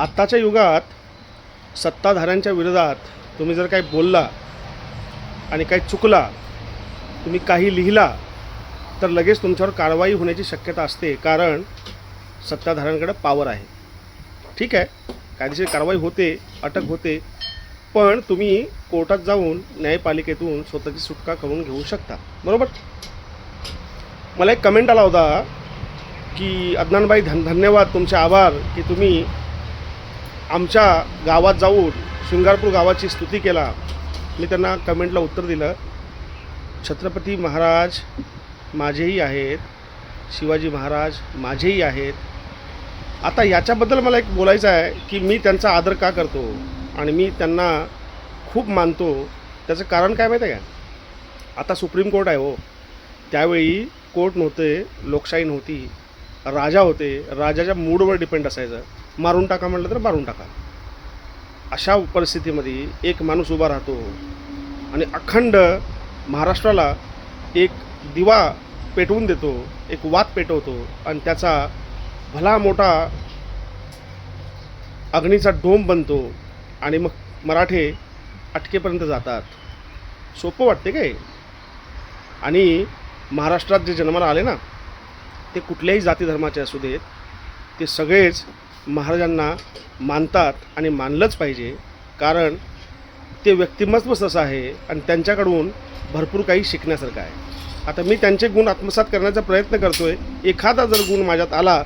आत्ताच्या युगात सत्ताधाऱ्यांच्या विरोधात तुम्ही जर काही बोलला आणि काही चुकला तुम्ही काही लिहिला तर लगेच तुमच्यावर कारवाई होण्याची शक्यता असते कारण सत्ताधाऱ्यांकडे पावर आहे. ठीक आहे? कायदेशीर कारवाई होते अटक होते पण तुम्ही कोर्टात जाऊन न्यायपालिकेतून स्वतःची सुटका करून घेऊ शकता. बरोबर? मला एक कमेंट आला होता की अदनानबाई धन धन्यवाद तुमचे आभार की तुम्ही आमच्या गावात जाऊन शृंगारपूर गावाची स्तुती केला. मी त्यांना कमेंटला उत्तर दिलं छत्रपती महाराज माझेही आहेत शिवाजी महाराज माझेही आहेत. आता याच्याबद्दल मला एक बोलायचं आहे की मी त्यांचा आदर का करतो आणि मी त्यांना खूप मानतो त्याचं कारण काय माहिती आहे का? आता सुप्रीम कोर्ट आहे हो. त्यावेळी कोर्ट नव्हते लोकशाही नव्हती. राजा होते राजाच्या मूडवर डिपेंड असायचं. मारून टाका म्हटलं तर मारून टाका. अशा परिस्थितीमध्ये एक माणूस उभा राहतो आणि अखंड महाराष्ट्राला एक दिवा पेटवून देतो एक वाद पेटवतो आणि त्याचा भला मोठा अग्नीचा डोम बनतो आणि मग मराठे अटकेपर्यंत जातात. सोपं वाटते काय? आणि महाराष्ट्रात जे जन्माला आले ना ते कुठल्याही जाती धर्माचे असू देत ते सगळेच महाराजांना मानतात आणि मानलंच पाहिजे. कारण ते व्यक्तिमत्व तसं आहे आणि त्यांच्याकडून भरपूर काही शिकण्यासारखं आहे. आता मी त्यांचे गुण आत्मसात करण्याचा प्रयत्न करतो आहे एखादा जर गुण माझ्यात आला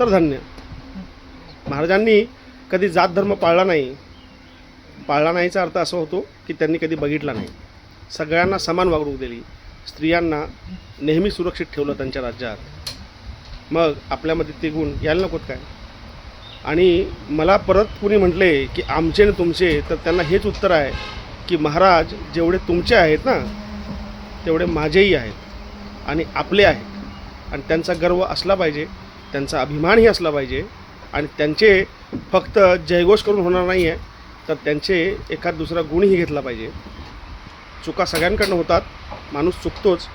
तर धन्य. महाराजांनी कधी जात धर्म पाळला नाही. पाळला नाहीचा अर्थ असा होतो की त्यांनी कधी बघितला नाही. सगळ्यांना समान वागणूक दिली. स्त्रियांना नेहमी सुरक्षित ठेवलं त्यांच्या राज्यात. मग आपल्यामध्ये ते गुण यायला नकोत काय? आणि मला परत कुणी म्हटले की आमचे आणि तुमचे तर त्यांना हेच उत्तर आहे की महाराज जेवढे तुमचे आहेत ना तेवढे माझेही आहेत आणि आपले आहेत. आणि त्यांचा गर्व असला पाहिजे त्यांचा अभिमानही असला पाहिजे आणि त्यांचे फक्त जयघोष करून होणार नाही आहे तर त्यांचे एखाद दुसरा गुणही घेतला पाहिजे. चुका सगळ्यांकडनं होतात माणूस चुकतोच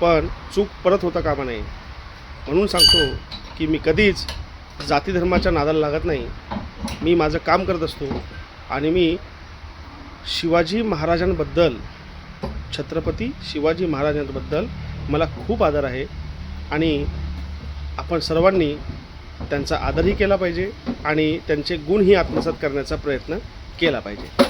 पण चूक परत होता कामा नये. म्हणून सांगतो की मी कधीच जाती धर्माच्या नादाला लागत नाही. मी माझं काम करत असतो आणि मी शिवाजी महाराजांबद्दल छत्रपती शिवाजी महाराजांबद्दल मला खूप आदर आहे आणि आपण सर्वांनी त्यांचा आदरही केला पाहिजे आणि त्यांचे गुणही आत्मसात करण्याचा प्रयत्न केला पाहिजे.